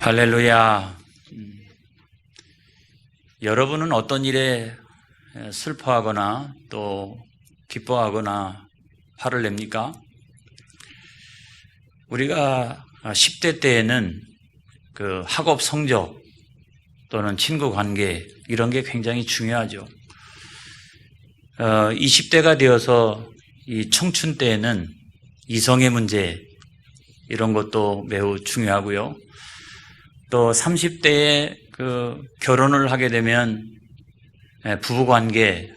할렐루야. 음, 여러분은 어떤 일에 슬퍼하거나 또 기뻐하거나 화를 냅니까? 우리가 10대 때에는 그 학업 성적 또는 친구 관계 이런 게 굉장히 중요하죠. 어, 20대가 되어서 이 청춘 때에는 이성의 문제 이런 것도 매우 중요하고요. 또 30대에 그 결혼을 하게 되면 예, 부부 관계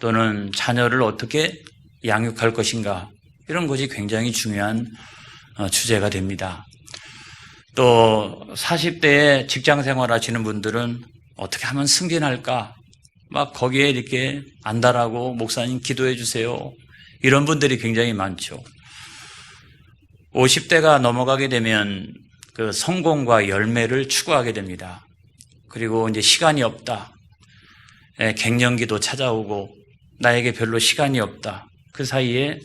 또는 자녀를 어떻게 양육할 것인가 이런 것이 굉장히 중요한 어, 주제가 됩니다. 또 40대에 직장 생활 하시는 분들은 어떻게 하면 승진할까 막 거기에 이렇게 안달하고 목사님 기도해 주세요. 이런 분들이 굉장히 많죠. 50대가 넘어가게 되면 그 성공과 열매를 추구하게 됩니다. 그리고 이제 시간이 없다. 예, 갱년기도 찾아오고 나에게 별로 시간이 없다. 그 사이에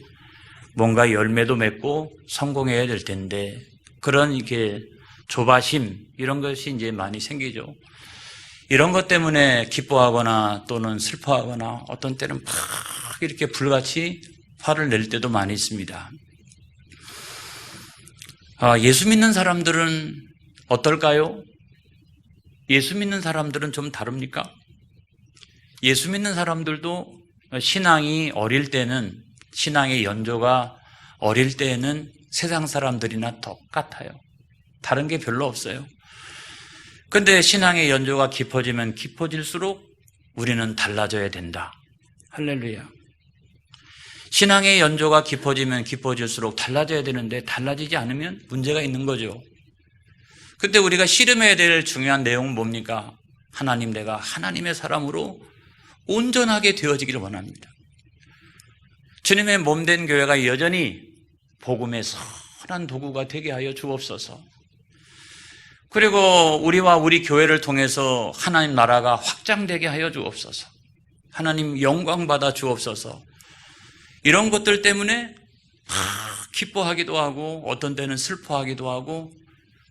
뭔가 열매도 맺고 성공해야 될 텐데 그런 이게 조바심 이런 것이 이제 많이 생기죠. 이런 것 때문에 기뻐하거나 또는 슬퍼하거나 어떤 때는 막 이렇게 불같이 화를 낼 때도 많이 있습니다. 아, 예수 믿는 사람들은 어떨까요? 예수 믿는 사람들은 좀 다릅니까? 예수 믿는 사람들도 신앙이 어릴 때는 신앙의 연조가 어릴 때에는 세상 사람들이나 똑같아요. 다른 게 별로 없어요. 근데 신앙의 연조가 깊어지면 깊어질수록 우리는 달라져야 된다. 할렐루야. 신앙의 연조가 깊어지면 깊어질수록 달라져야 되는데 달라지지 않으면 문제가 있는 거죠. 그때 우리가 씨름해야 될 중요한 내용은 뭡니까? 하나님 내가 하나님의 사람으로 온전하게 되어지기를 원합니다. 주님의 몸된 교회가 여전히 복음의 선한 도구가 되게 하여 주옵소서. 그리고 우리와 우리 교회를 통해서 하나님 나라가 확장되게 하여 주옵소서. 하나님 영광 받아 주옵소서. 이런 것들 때문에 막 기뻐하기도 하고 어떤 때는 슬퍼하기도 하고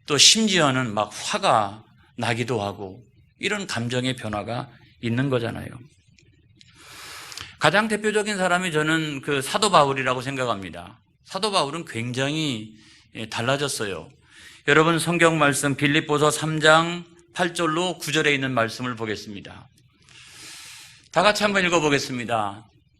또 심지어는 막 화가 나기도 하고 이런 감정의 변화가 있는 거잖아요. 가장 대표적인 사람이 저는 그 사도 바울이라고 생각합니다. 사도 바울은 굉장히 예, 달라졌어요. 여러분 성경 말씀 빌립보서 3장 8절로 9절에 있는 말씀을 보겠습니다. 다 같이 한번 읽어보겠습니다.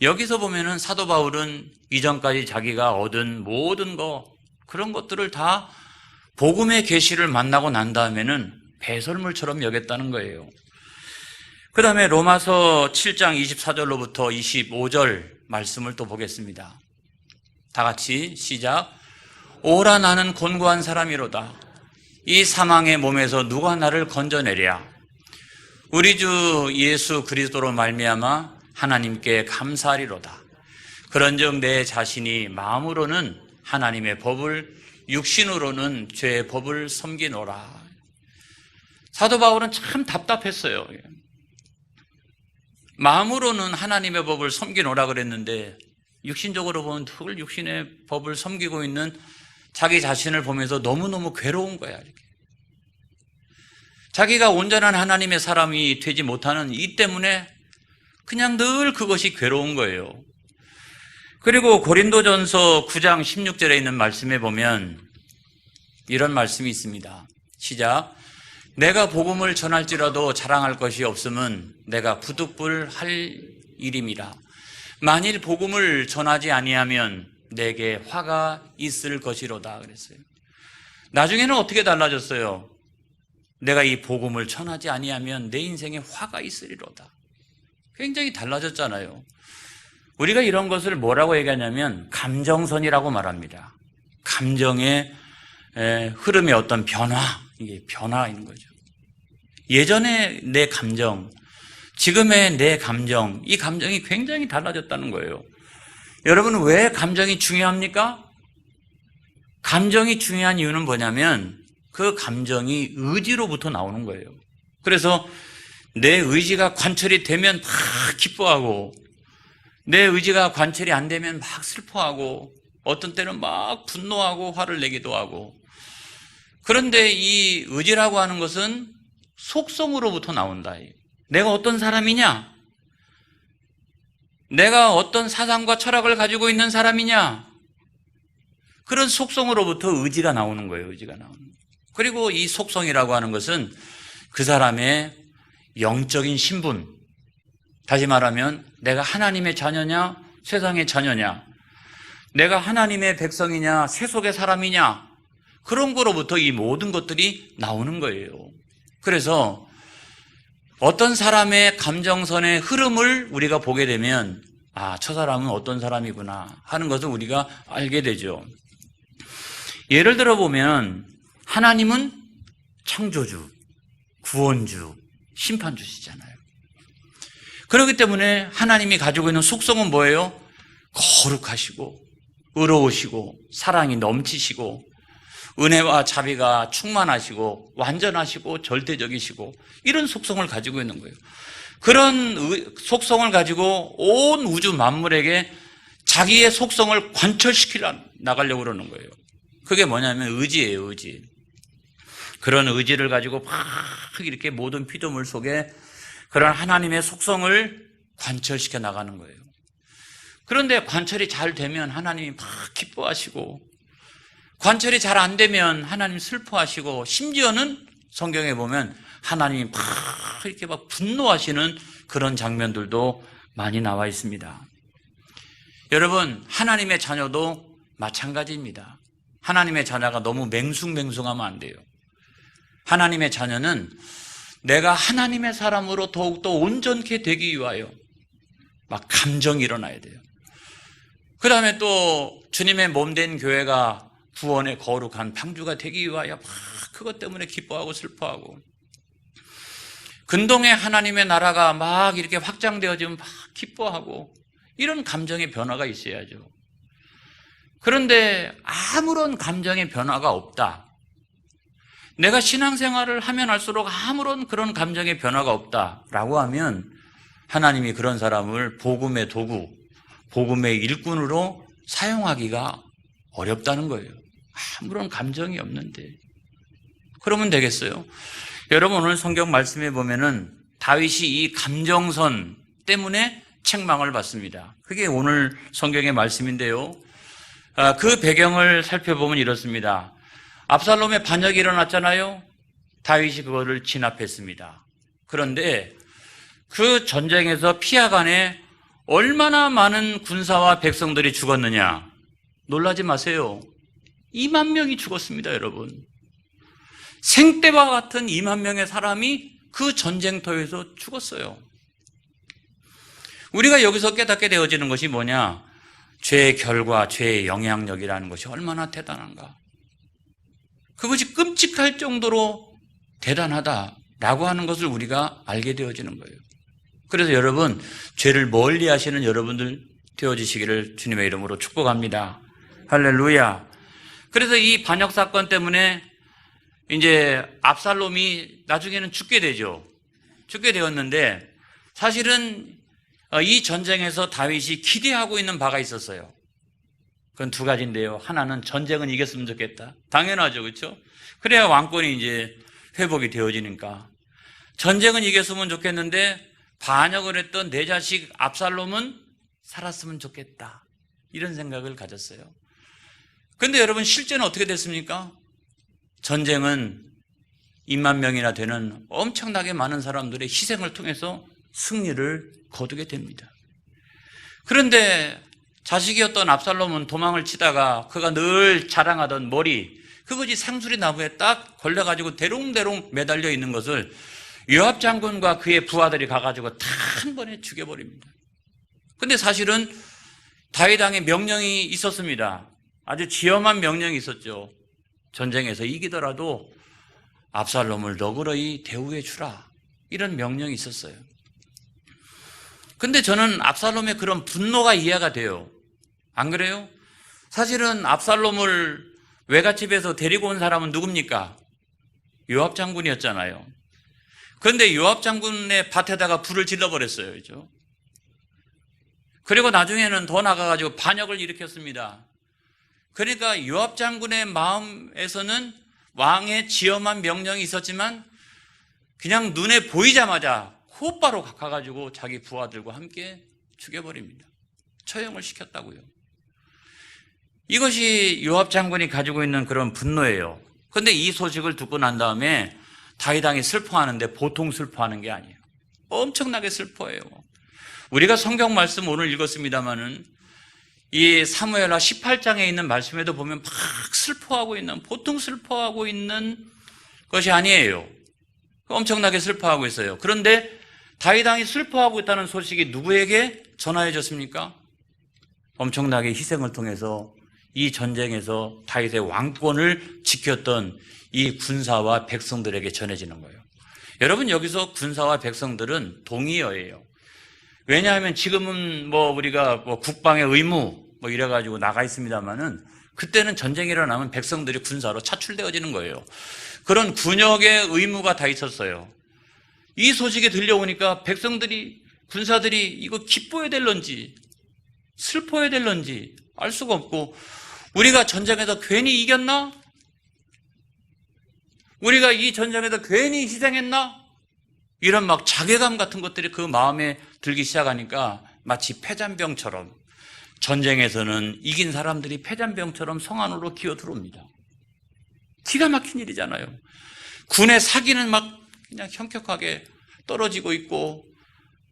여기서 보면은 사도 바울은 이전까지 자기가 얻은 모든 것 그런 것들을 다 복음의 계시를 만나고 난 다음에는 배설물처럼 여겼다는 거예요. 그 다음에 로마서 7장 24절로부터 25절 말씀을 또 보겠습니다. 다 같이 시작. 오라 나는 곤고한 사람이로다. 이 사망의 몸에서 누가 나를 건져내랴. 우리 주 예수 그리스도로 말미암아 하나님께 감사하리로다. 그런즉 내 자신이 마음으로는 하나님의 법을 육신으로는 죄의 법을 섬기노라. 사도 바울은 참 답답했어요. 마음으로는 하나님의 법을 섬기노라 그랬는데 육신적으로 보면 늘 육신의 법을 섬기고 있는 자기 자신을 보면서 너무너무 괴로운 거야. 이렇게. 자기가 온전한 하나님의 사람이 되지 못하는 이 때문에 그냥 늘 그것이 괴로운 거예요. 그리고 고린도전서 9장 16절에 있는 말씀에 보면 이런 말씀이 있습니다. 시작. 내가 복음을 전할지라도 자랑할 것이 없음은 내가 부득불 할 일임이라. 만일 복음을 전하지 아니하면 내게 화가 있을 것이로다 그랬어요. 나중에는 어떻게 달라졌어요? 내가 이 복음을 전하지 아니하면 내 인생에 화가 있으리로다. 굉장히 달라졌잖아요. 우리가 이런 것을 뭐라고 얘기하냐면 감정선이라고 말합니다. 감정의 흐름의 어떤 변화 이게 변화인 거죠. 예전에 내 감정, 지금의 내 감정, 이 감정이 굉장히 달라졌다는 거예요. 여러분, 왜 감정이 중요합니까? 감정이 중요한 이유는 뭐냐면 그 감정이 의지로부터 나오는 거예요. 그래서 내 의지가 관철이 되면 막 기뻐하고 내 의지가 관철이 안 되면 막 슬퍼하고 어떤 때는 막 분노하고 화를 내기도 하고 그런데 이 의지라고 하는 것은 속성으로부터 나온다. 내가 어떤 사람이냐? 내가 어떤 사상과 철학을 가지고 있는 사람이냐? 그런 속성으로부터 의지가 나오는 거예요. 의지가 나오는. 거예요. 그리고 이 속성이라고 하는 것은 그 사람의 영적인 신분. 다시 말하면 내가 하나님의 자녀냐, 세상의 자녀냐, 내가 하나님의 백성이냐, 세속의 사람이냐, 그런 거로부터 이 모든 것들이 나오는 거예요. 그래서 어떤 사람의 감정선의 흐름을 우리가 보게 되면 아, 저 사람은 어떤 사람이구나 하는 것을 우리가 알게 되죠. 예를 들어 보면 하나님은 창조주, 구원주, 심판 주시잖아요. 그렇기 때문에 하나님이 가지고 있는 속성은 뭐예요? 거룩하시고, 의로우시고, 사랑이 넘치시고, 은혜와 자비가 충만하시고, 완전하시고, 절대적이시고, 이런 속성을 가지고 있는 거예요. 그런 속성을 가지고 온 우주 만물에게 자기의 속성을 관철시키려 나가려고 그러는 거예요. 그게 뭐냐면 의지예요, 의지. 그런 의지를 가지고 막 이렇게 모든 피조물 속에 그런 하나님의 속성을 관철시켜 나가는 거예요. 그런데 관철이 잘 되면 하나님이 막 기뻐하시고 관철이 잘 안 되면 하나님 슬퍼하시고 심지어는 성경에 보면 하나님이 막 이렇게 막 분노하시는 그런 장면들도 많이 나와 있습니다. 여러분, 하나님의 자녀도 마찬가지입니다. 하나님의 자녀가 너무 맹숭맹숭하면 안 돼요. 하나님의 자녀는 내가 하나님의 사람으로 더욱더 온전케 되기 위하여 막 감정이 일어나야 돼요. 그 다음에 또 주님의 몸 된 교회가 구원의 거룩한 방주가 되기 위하여 막 그것 때문에 기뻐하고 슬퍼하고 근동의 하나님의 나라가 막 이렇게 확장되어지면 막 기뻐하고 이런 감정의 변화가 있어야죠. 그런데 아무런 감정의 변화가 없다. 내가 신앙생활을 하면 할수록 아무런 그런 감정의 변화가 없다라고 하면 하나님이 그런 사람을 복음의 도구, 복음의 일꾼으로 사용하기가 어렵다는 거예요. 아무런 감정이 없는데. 그러면 되겠어요? 여러분 오늘 성경 말씀에 보면은 다윗이 이 감정선 때문에 책망을 받습니다. 그게 오늘 성경의 말씀인데요. 아, 그 배경을 살펴보면 이렇습니다. 압살롬의 반역이 일어났잖아요. 다윗이 그거를 진압했습니다. 그런데 그 전쟁에서 피하간에 얼마나 많은 군사와 백성들이 죽었느냐? 놀라지 마세요. 2만 명이 죽었습니다, 여러분. 생떼와 같은 2만 명의 사람이 그 전쟁터에서 죽었어요. 우리가 여기서 깨닫게 되어지는 것이 뭐냐? 죄의 결과, 죄의 영향력이라는 것이 얼마나 대단한가. 그것이 끔찍할 정도로 대단하다라고 하는 것을 우리가 알게 되어지는 거예요. 그래서 여러분, 죄를 멀리 하시는 여러분들 되어지시기를 주님의 이름으로 축복합니다. 할렐루야. 그래서 이 반역 사건 때문에 이제 압살롬이 나중에는 죽게 되죠. 죽게 되었는데 사실은 어, 이 전쟁에서 다윗이 기대하고 있는 바가 있었어요. 그건 두 가지인데요. 하나는 전쟁은 이겼으면 좋겠다. 당연하죠. 그렇죠? 그래야 왕권이 이제 회복이 되어지니까. 전쟁은 이겼으면 좋겠는데 반역을 했던 내 자식 압살롬은 살았으면 좋겠다. 이런 생각을 가졌어요. 근데 여러분 실제는 어떻게 됐습니까? 전쟁은 2만 명이나 되는 엄청나게 많은 사람들의 희생을 통해서 승리를 거두게 됩니다. 그런데 자식이었던 압살롬은 도망을 치다가 그가 늘 자랑하던 머리, 그것이 상수리 나무에 딱 걸려가지고 대롱대롱 매달려 있는 것을 요압 장군과 그의 부하들이 가가지고 다 한 번에 죽여버립니다. 근데 사실은 다윗왕의 명령이 있었습니다. 아주 지엄한 명령이 있었죠. 전쟁에서 이기더라도 압살롬을 너그러이 대우해 주라. 이런 명령이 있었어요. 근데 저는 압살롬의 그런 분노가 이해가 돼요. 안 그래요? 사실은 압살롬을 외갓집에서 데리고 온 사람은 누굽니까? 요압 장군이었잖아요. 그런데 요압 장군의 밭에다가 불을 질러버렸어요. 그죠? 그리고 나중에는 더 나가가지고 반역을 일으켰습니다. 그러니까 요압 장군의 마음에서는 왕의 지엄한 명령이 있었지만 그냥 눈에 보이자마자 곧바로 가가지고 자기 부하들과 함께 죽여버립니다. 처형을 시켰다고요. 이것이 요압 장군이 가지고 있는 그런 분노예요. 근데 이 소식을 듣고 난 다음에 다이당이 슬퍼하는데 보통 슬퍼하는 게 아니에요. 엄청나게 슬퍼해요. 우리가 성경 말씀 오늘 읽었습니다마는 이 사무엘하 18장에 있는 말씀에도 보면 막 슬퍼하고 있는 보통 슬퍼하고 있는 것이 아니에요. 엄청나게 슬퍼하고 있어요. 그런데 다이당이 슬퍼하고 있다는 소식이 누구에게 전하여졌습니까? 엄청나게 희생을 통해서 이 전쟁에서 다윗의 왕권을 지켰던 이 군사와 백성들에게 전해지는 거예요. 여러분 여기서 군사와 백성들은 동의어예요. 왜냐하면 지금은 뭐 우리가 뭐 국방의 의무 뭐 이래가지고 나가 있습니다만은 그때는 전쟁이 일어나면 백성들이 군사로 차출되어지는 거예요. 그런 군역의 의무가 다 있었어요. 이 소식이 들려오니까 백성들이 군사들이 이거 기뻐해야 될런지 슬퍼해야 될런지 알 수가 없고 우리가 전쟁에서 괜히 이겼나? 우리가 이 전쟁에서 괜히 희생했나? 이런 막 자괴감 같은 것들이 그 마음에 들기 시작하니까 마치 폐잔병처럼 전쟁에서는 이긴 사람들이 폐잔병처럼 성 안으로 기어 들어옵니다. 기가 막힌 일이잖아요. 군의 사기는 막 그냥 현격하게 떨어지고 있고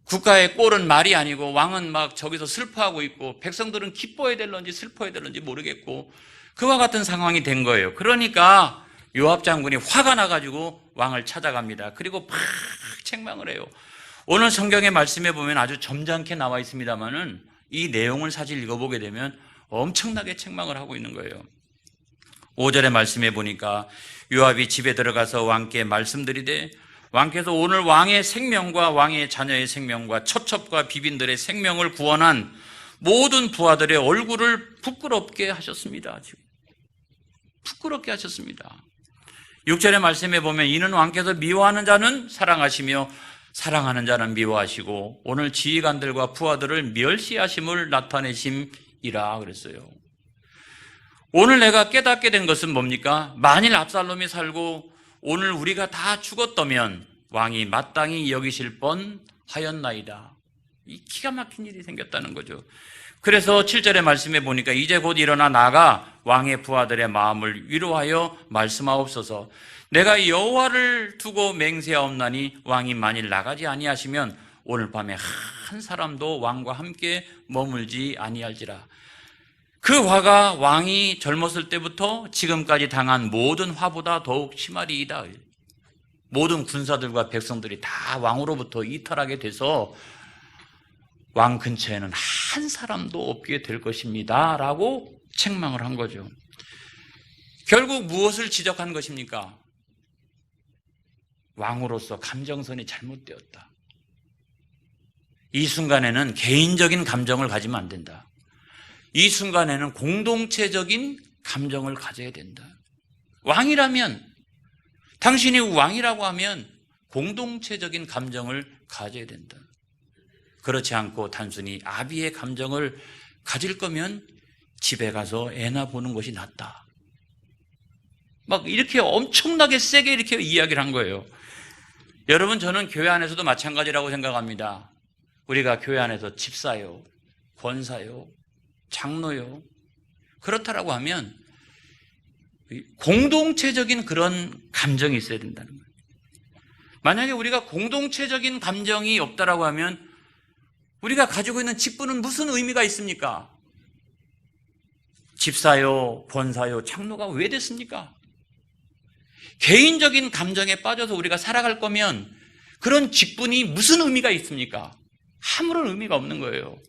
국가의 꼴은 말이 아니고 왕은 막 저기서 슬퍼하고 있고 백성들은 기뻐해야 될런지 슬퍼해야 될런지 모르겠고 그와 같은 상황이 된 거예요. 그러니까 요압 장군이 화가 나가지고 왕을 찾아갑니다. 그리고 막 책망을 해요. 오늘 성경의 말씀에 보면 아주 점잖게 나와 있습니다만은 이 내용을 사실 읽어보게 되면 엄청나게 책망을 하고 있는 거예요. 5절의 말씀에 보니까 요압이 집에 들어가서 왕께 말씀드리되 왕께서 오늘 왕의 생명과 왕의 자녀의 생명과 첩첩과 비빈들의 생명을 구원한 모든 부하들의 얼굴을 부끄럽게 하셨습니다. 부끄럽게 하셨습니다. 6절의 말씀에 보면 이는 왕께서 미워하는 자는 사랑하시며 사랑하는 자는 미워하시고 오늘 지휘관들과 부하들을 멸시하심을 나타내심이라 그랬어요. 오늘 내가 깨닫게 된 것은 뭡니까? 만일 압살롬이 살고 오늘 우리가 다 죽었다면 왕이 마땅히 여기실 뻔 하였나이다. 이 기가 막힌 일이 생겼다는 거죠. 그래서 7절의 말씀에 보니까 이제 곧 일어나 나가 왕의 부하들의 마음을 위로하여 말씀하옵소서. 내가 여호와를 두고 맹세하옵나니 왕이 만일 나가지 아니하시면 오늘 밤에 한 사람도 왕과 함께 머물지 아니할지라. 그 화가 왕이 젊었을 때부터 지금까지 당한 모든 화보다 더욱 심하리이다. 모든 군사들과 백성들이 다 왕으로부터 이탈하게 돼서 왕 근처에는 한 사람도 없게 될 것입니다. 라고 책망을 한 거죠. 결국 무엇을 지적한 것입니까? 왕으로서 감정선이 잘못되었다. 이 순간에는 개인적인 감정을 가지면 안 된다. 이 순간에는 공동체적인 감정을 가져야 된다. 왕이라면, 당신이 왕이라고 하면 공동체적인 감정을 가져야 된다. 그렇지 않고 단순히 아비의 감정을 가질 거면 집에 가서 애나 보는 것이 낫다. 막 이렇게 엄청나게 세게 이렇게 이야기를 한 거예요. 여러분, 저는 교회 안에서도 마찬가지라고 생각합니다. 우리가 교회 안에서 집사요, 권사요, 장로요. 그렇다라고 하면 공동체적인 그런 감정이 있어야 된다는 거예요. 만약에 우리가 공동체적인 감정이 없다라고 하면 우리가 가지고 있는 직분은 무슨 의미가 있습니까? 집사요, 권사요, 장로가 왜 됐습니까? 개인적인 감정에 빠져서 우리가 살아갈 거면 그런 직분이 무슨 의미가 있습니까? 아무런 의미가 없는 거예요.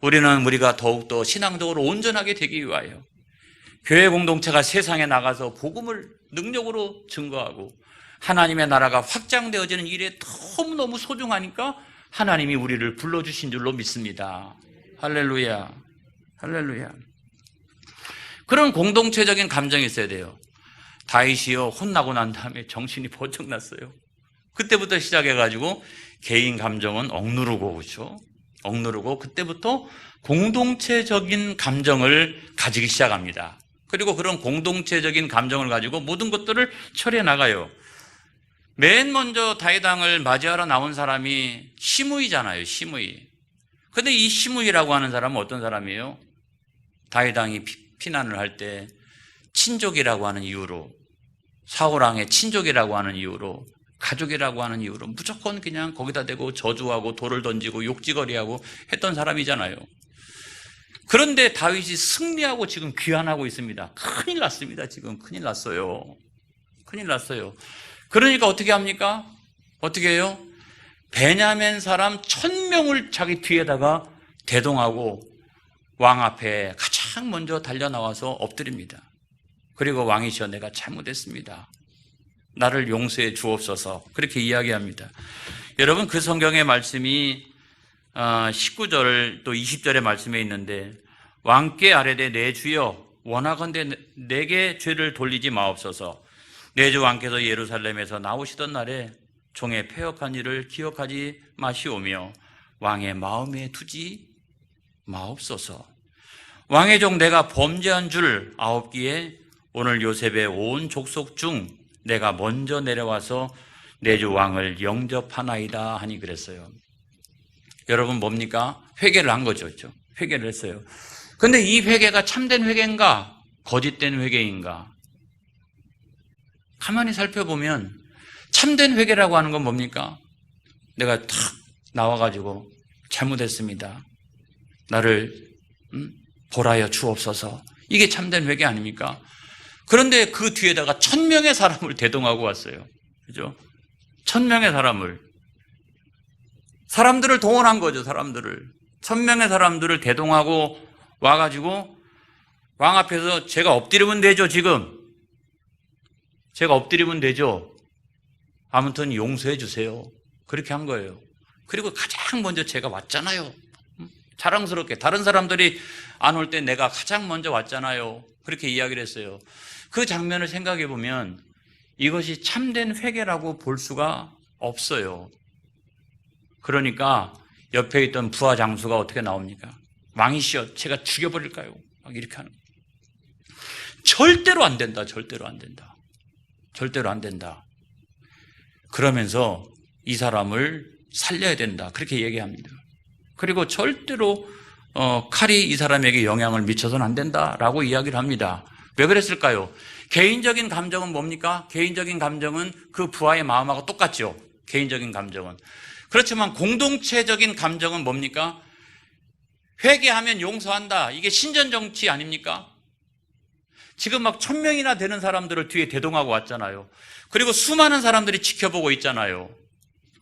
우리는 우리가 더욱더 신앙적으로 온전하게 되기 위하여 교회 공동체가 세상에 나가서 복음을 능력으로 증거하고 하나님의 나라가 확장되어지는 일에 너무너무 소중하니까 하나님이 우리를 불러주신 줄로 믿습니다. 할렐루야. 할렐루야. 그런 공동체적인 감정이 있어야 돼요. 다윗이요, 혼나고 난 다음에 정신이 번쩍 났어요. 그때부터 시작해가지고 개인 감정은 억누르고, 그렇죠? 억누르고, 그때부터 공동체적인 감정을 가지기 시작합니다. 그리고 그런 공동체적인 감정을 가지고 모든 것들을 처리해 나가요. 맨 먼저 다이당을 맞이하러 나온 사람이 시므이잖아요, 시므이. 근데 이 시므이라고 하는 사람은 어떤 사람이에요? 다이당이 피난을 할 때 친족이라고 하는 이유로 사울왕의 친족이라고 하는 이유로 가족이라고 하는 이유로 무조건 그냥 거기다 대고 저주하고 돌을 던지고 욕지거리하고 했던 사람이잖아요. 그런데 다윗이 승리하고 지금 귀환하고 있습니다. 큰일 났습니다. 지금 큰일 났어요. 큰일 났어요. 그러니까 어떻게 합니까? 어떻게 해요? 베냐멘 사람 천 명을 자기 뒤에다가 대동하고 왕 앞에 가장 먼저 달려 나와서 엎드립니다. 그리고 왕이시여 내가 잘못했습니다. 나를 용서해 주옵소서. 그렇게 이야기합니다. 여러분 그 성경의 말씀이 19절 또 20절의 말씀에 있는데 왕께 아뢰되 내 주여 원하건대 내게 죄를 돌리지 마옵소서. 내 주 왕께서 예루살렘에서 나오시던 날에 종의 폐역한 일을 기억하지 마시오며 왕의 마음에 두지 마옵소서. 왕의 종 내가 범죄한 줄 아옵기에 오늘 요셉의 온 족속 중 내가 먼저 내려와서 내 주 왕을 영접하나이다 하니 그랬어요. 여러분 뭡니까? 회개를 한 거죠. 그렇죠? 회개를 했어요. 근데 이 회개가 참된 회개인가? 거짓된 회개인가? 가만히 살펴보면 참된 회개라고 하는 건 뭡니까? 내가 탁 나와가지고 잘못했습니다. 나를 음? 보라여 주옵소서. 이게 참된 회개 아닙니까? 그런데 그 뒤에다가 천 명의 사람을 대동하고 왔어요. 그죠? 천 명의 사람을. 사람들을 동원한 거죠, 사람들을. 천 명의 사람들을 대동하고 와가지고 왕 앞에서 제가 엎드리면 되죠, 지금. 제가 엎드리면 되죠. 아무튼 용서해 주세요. 그렇게 한 거예요. 그리고 가장 먼저 제가 왔잖아요. 자랑스럽게. 다른 사람들이 안 올 때 내가 가장 먼저 왔잖아요. 그렇게 이야기를 했어요. 그 장면을 생각해 보면 이것이 참된 회개라고 볼 수가 없어요. 그러니까 옆에 있던 부하 장수가 어떻게 나옵니까? 왕이시여, 제가 죽여버릴까요? 막 이렇게 하는. 절대로 안 된다, 절대로 안 된다. 절대로 안 된다. 그러면서 이 사람을 살려야 된다. 그렇게 얘기합니다. 그리고 절대로 어, 칼이 이 사람에게 영향을 미쳐서는 안 된다라고 이야기를 합니다. 왜 그랬을까요? 개인적인 감정은 뭡니까? 개인적인 감정은 그 부하의 마음하고 똑같죠. 개인적인 감정은. 그렇지만 공동체적인 감정은 뭡니까? 회개하면 용서한다. 이게 신전 정치 아닙니까? 지금 막 천 명이나 되는 사람들을 뒤에 대동하고 왔잖아요. 그리고 수많은 사람들이 지켜보고 있잖아요.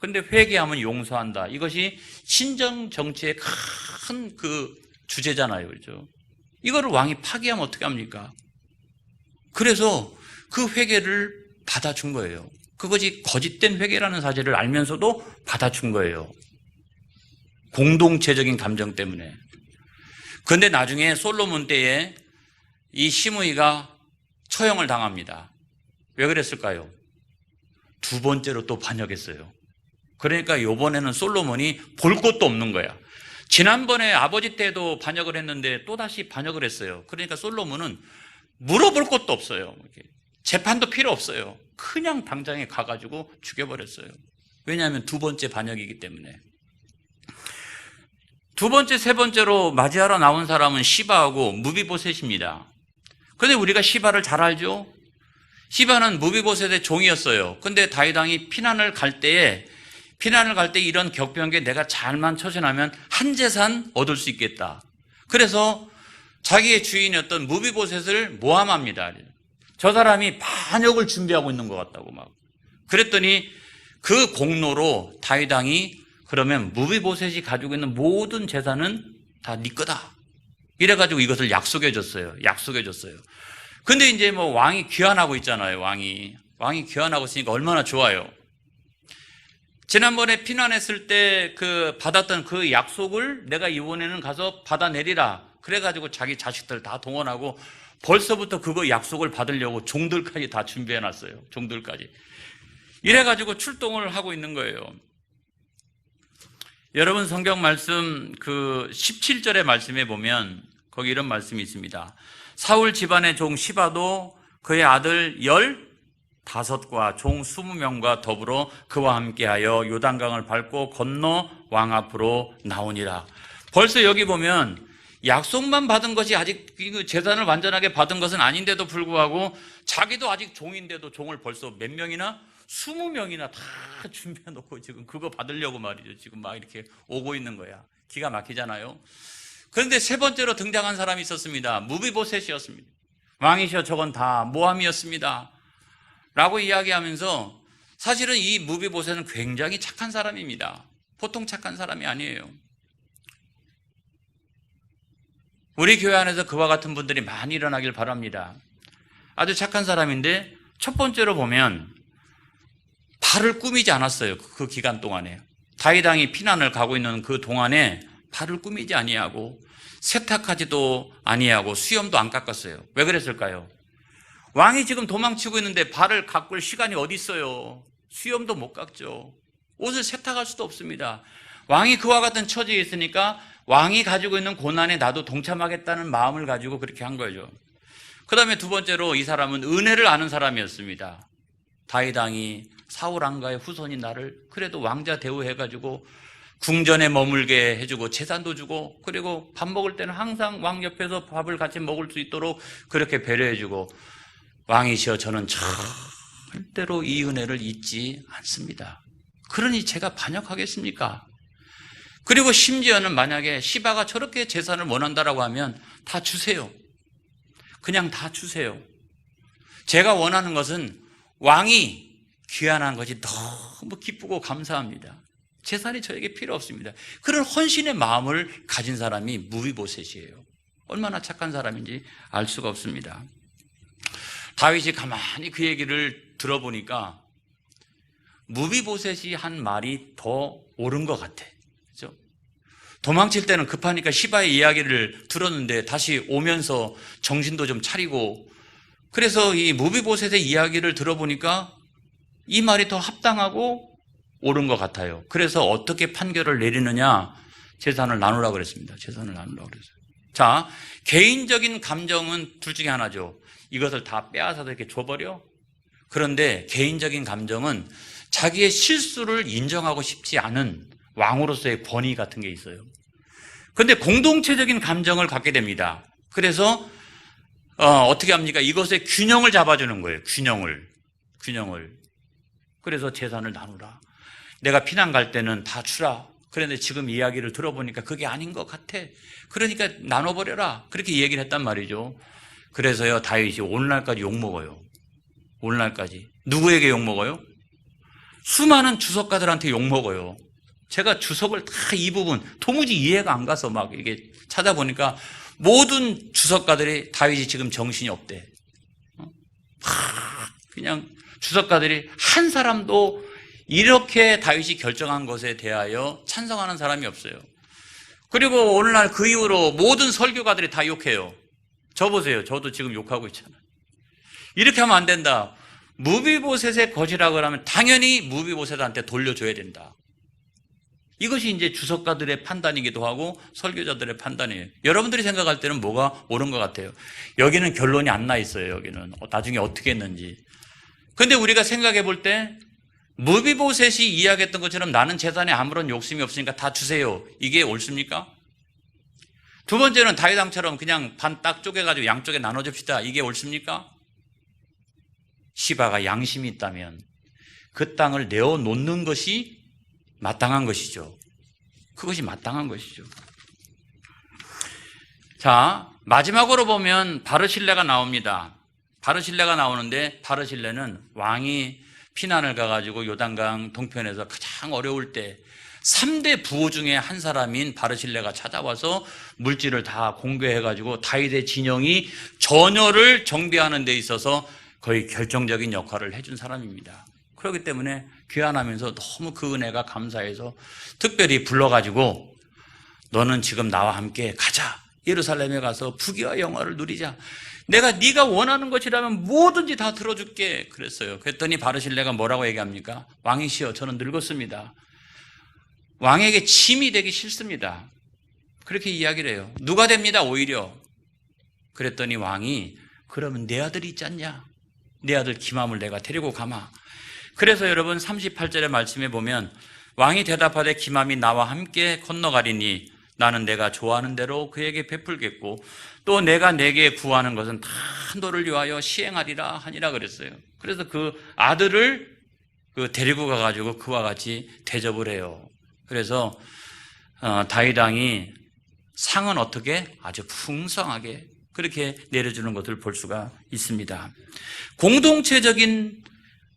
근데 회개하면 용서한다. 이것이 신정 정치의 큰 그 주제잖아요. 그죠? 이거를 왕이 파기하면 어떻게 합니까? 그래서 그 회개를 받아준 거예요. 그것이 거짓된 회개라는 사실을 알면서도 받아준 거예요. 공동체적인 감정 때문에. 그런데 나중에 솔로몬 때에 이 시므이가 처형을 당합니다. 왜 그랬을까요? 두 번째로 또 반역했어요. 그러니까 요번에는 솔로몬이 볼 것도 없는 거야. 지난번에 아버지 때도 반역을 했는데 또다시 반역을 했어요. 그러니까 솔로몬은 물어볼 것도 없어요. 재판도 필요 없어요. 그냥 당장에 가가지고 죽여버렸어요. 왜냐하면 두 번째 반역이기 때문에. 두 번째, 세 번째로 맞이하러 나온 사람은 시바하고 무비보셋입니다. 그런데 우리가 시바를 잘 알죠? 시바는 무비보셋의 종이었어요. 근데 다이당이 피난을 갈 때에 피난을 갈 때 이런 격변에 내가 잘만 처신하면 한 재산 얻을 수 있겠다. 그래서 자기의 주인이었던 무비보셋을 모함합니다. 저 사람이 반역을 준비하고 있는 것 같다고 막. 그랬더니 그 공로로 다이당이 그러면 무비보셋이 가지고 있는 모든 재산은 다 네 거다. 이래가지고 이것을 약속해 줬어요. 약속해 줬어요. 근데 이제 뭐 왕이 귀환하고 있잖아요, 왕이. 왕이 귀환하고 있으니까 얼마나 좋아요. 지난번에 피난했을 때 그 받았던 그 약속을 내가 이번에는 가서 받아내리라. 그래가지고 자기 자식들 다 동원하고 벌써부터 그거 약속을 받으려고 종들까지 다 준비해놨어요. 종들까지. 이래가지고 출동을 하고 있는 거예요. 여러분 성경 말씀 그 17절의 말씀에 보면 거기 이런 말씀이 있습니다. 사울 집안의 종 시바도 그의 아들 열 다섯과 종 스무 명과 더불어 그와 함께하여 요단강을 밟고 건너 왕 앞으로 나오니라. 벌써 여기 보면 약속만 받은 것이 아직 그 재산을 완전하게 받은 것은 아닌데도 불구하고 자기도 아직 종인데도 종을 벌써 몇 명이나 스무 명이나 다 준비해 놓고 지금 그거 받으려고 말이죠. 지금 막 이렇게 오고 있는 거야. 기가 막히잖아요. 그런데 세 번째로 등장한 사람이 있었습니다. 무비보셋이었습니다. 왕이셔 저건 다 모함이었습니다. 라고 이야기하면서 사실은 이 무비보셋은 굉장히 착한 사람입니다. 보통 착한 사람이 아니에요. 우리 교회 안에서 그와 같은 분들이 많이 일어나길 바랍니다. 아주 착한 사람인데 첫 번째로 보면 발을 꾸미지 않았어요. 그 기간 동안에. 다이당이 피난을 가고 있는 그 동안에 발을 꾸미지 아니하고 세탁하지도 아니하고 수염도 안 깎았어요. 왜 그랬을까요? 왕이 지금 도망치고 있는데 발을 가꿀 시간이 어디 있어요? 수염도 못 깎죠. 옷을 세탁할 수도 없습니다. 왕이 그와 같은 처지에 있으니까 왕이 가지고 있는 고난에 나도 동참하겠다는 마음을 가지고 그렇게 한 거죠. 그 다음에 두 번째로 이 사람은 은혜를 아는 사람이었습니다. 다이당이 사울 왕가의 후손인 나를 그래도 왕자 대우해가지고 궁전에 머물게 해주고 재산도 주고 그리고 밥 먹을 때는 항상 왕 옆에서 밥을 같이 먹을 수 있도록 그렇게 배려해주고 왕이시여 저는 절대로 이 은혜를 잊지 않습니다. 그러니 제가 반역하겠습니까? 그리고 심지어는 만약에 시바가 저렇게 재산을 원한다라고 하면 다 주세요. 그냥 다 주세요. 제가 원하는 것은 왕이 귀환한 것이 너무 기쁘고 감사합니다. 재산이 저에게 필요 없습니다. 그런 헌신의 마음을 가진 사람이 무비보셋이에요. 얼마나 착한 사람인지 알 수가 없습니다. 다윗이 가만히 그 얘기를 들어보니까 무비보셋이 한 말이 더 옳은 것 같아. 도망칠 때는 급하니까 시바의 이야기를 들었는데 다시 오면서 정신도 좀 차리고 그래서 이 무비보셋의 이야기를 들어보니까 이 말이 더 합당하고 옳은 것 같아요. 그래서 어떻게 판결을 내리느냐? 재산을 나누라 그랬습니다. 재산을 나누라 그랬어요. 자, 개인적인 감정은 둘 중에 하나죠. 이것을 다 빼앗아서 이렇게 줘버려? 그런데 개인적인 감정은 자기의 실수를 인정하고 싶지 않은 왕으로서의 권위 같은 게 있어요. 근데 공동체적인 감정을 갖게 됩니다. 그래서 어, 떻게 합니까? 이것의 균형을 잡아주는 거예요. 균형을. 균형을. 그래서 재산을 나누라. 내가 피난 갈 때는 다 주라. 그런데 지금 이야기를 들어보니까 그게 아닌 것 같아. 그러니까 나눠버려라. 그렇게 얘기를 했단 말이죠. 그래서요, 다윗이 오늘날까지 욕먹어요. 오늘날까지. 누구에게 욕먹어요? 수많은 주석가들한테 욕먹어요. 제가 주석을 다 이 부분, 도무지 이해가 안 가서 막 이게 찾아보니까 모든 주석가들이 다윗이 지금 정신이 없대. 어? 그냥 주석가들이 한 사람도 이렇게 다윗이 결정한 것에 대하여 찬성하는 사람이 없어요. 그리고 오늘날 그 이후로 모든 설교가들이 다 욕해요. 저 보세요. 저도 지금 욕하고 있잖아요. 이렇게 하면 안 된다. 무비보셋의 것이라고 하면 당연히 무비보셋한테 돌려줘야 된다. 이것이 이제 주석가들의 판단이기도 하고 설교자들의 판단이에요. 여러분들이 생각할 때는 뭐가 옳은 것 같아요. 여기는 결론이 안 나 있어요. 여기는 나중에 어떻게 했는지. 근데 우리가 생각해 볼 때 무비보셋이 이야기했던 것처럼 나는 재산에 아무런 욕심이 없으니까 다 주세요. 이게 옳습니까? 두 번째는 다윗왕처럼 그냥 반 딱 쪼개가지고 양쪽에 나눠줍시다. 이게 옳습니까? 시바가 양심이 있다면 그 땅을 내어 놓는 것이 마땅한 것이죠. 그것이 마땅한 것이죠. 자, 마지막으로 보면 바르실레가 나옵니다. 바르실레가 나오는데 바르실레는 왕이 피난을 가가지고 요단강 동편에서 가장 어려울 때 3대 부호 중에 한 사람인 바르실레가 찾아와서 물질을 다 공개해가지고 다윗의 진영이 전열을 정비하는 데 있어서 거의 결정적인 역할을 해준 사람입니다. 그렇기 때문에 귀환하면서 너무 그 은혜가 감사해서 특별히 불러가지고 너는 지금 나와 함께 가자. 예루살렘에 가서 부귀와 영화를 누리자. 내가 네가 원하는 것이라면 뭐든지 다 들어줄게. 그랬어요. 그랬더니 바르실레가 뭐라고 얘기합니까? 왕이시여, 저는 늙었습니다. 왕에게 침이 되기 싫습니다. 그렇게 이야기를 해요. 누가 됩니다, 오히려. 그랬더니 왕이 그러면 내 아들이 있지 않냐? 내 아들 기맘을 내가 데리고 가마. 그래서 여러분 38절의 말씀에 보면 왕이 대답하되 기맘이 나와 함께 건너가리니 나는 내가 좋아하는 대로 그에게 베풀겠고 또 내가 내게 구하는 것은 다 너를 위하여 시행하리라 하니라 그랬어요. 그래서 그 아들을 그 데리고 가가지고 그와 같이 대접을 해요. 그래서 어, 다윗 왕이 상은 어떻게 아주 풍성하게 그렇게 내려주는 것을 볼 수가 있습니다. 공동체적인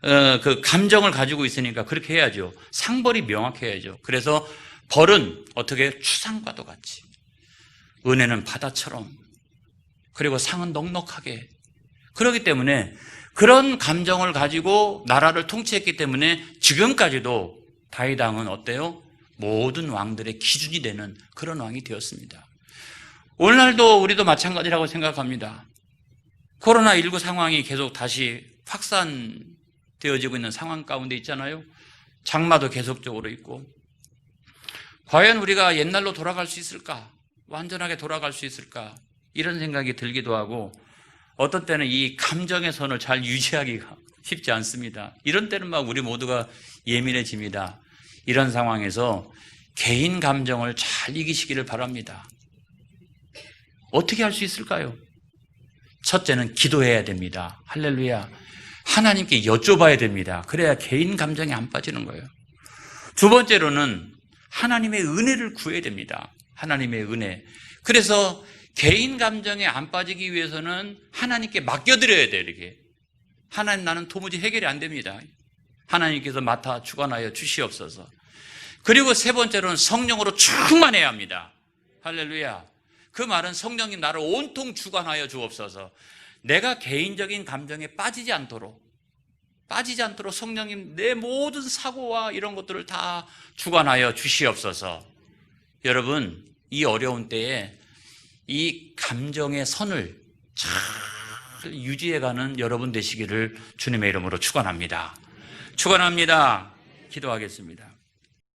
어, 그 감정을 가지고 있으니까 그렇게 해야죠. 상벌이 명확해야죠. 그래서 벌은 어떻게 추상과도 같이 은혜는 바다처럼 그리고 상은 넉넉하게 그렇기 때문에 그런 감정을 가지고 나라를 통치했기 때문에 지금까지도 다윗 왕은 어때요? 모든 왕들의 기준이 되는 그런 왕이 되었습니다. 오늘날도 우리도 마찬가지라고 생각합니다. 코로나19 상황이 계속 다시 확산 되어지고 있는 상황 가운데 있잖아요. 장마도 계속적으로 있고. 과연 우리가 옛날로 돌아갈 수 있을까? 완전하게 돌아갈 수 있을까? 이런 생각이 들기도 하고, 어떤 때는 이 감정의 선을 잘 유지하기가 쉽지 않습니다. 이런 때는 막 우리 모두가 예민해집니다. 이런 상황에서 개인 감정을 잘 이기시기를 바랍니다. 어떻게 할 수 있을까요? 첫째는 기도해야 됩니다. 할렐루야. 하나님께 여쭤봐야 됩니다. 그래야 개인 감정이 안 빠지는 거예요. 두 번째로는 하나님의 은혜를 구해야 됩니다. 하나님의 은혜. 그래서 개인 감정에 안 빠지기 위해서는 하나님께 맡겨드려야 돼요, 이렇게. 하나님 나는 도무지 해결이 안 됩니다. 하나님께서 맡아 주관하여 주시옵소서. 그리고 세 번째로는 성령으로 충만해야 합니다. 할렐루야. 그 말은 성령님 나를 온통 주관하여 주옵소서. 내가 개인적인 감정에 빠지지 않도록 빠지지 않도록 성령님 내 모든 사고와 이런 것들을 다 주관하여 주시옵소서. 여러분, 이 어려운 때에 이 감정의 선을 잘 유지해가는 여러분 되시기를 주님의 이름으로 축원합니다. 축원합니다. 기도하겠습니다.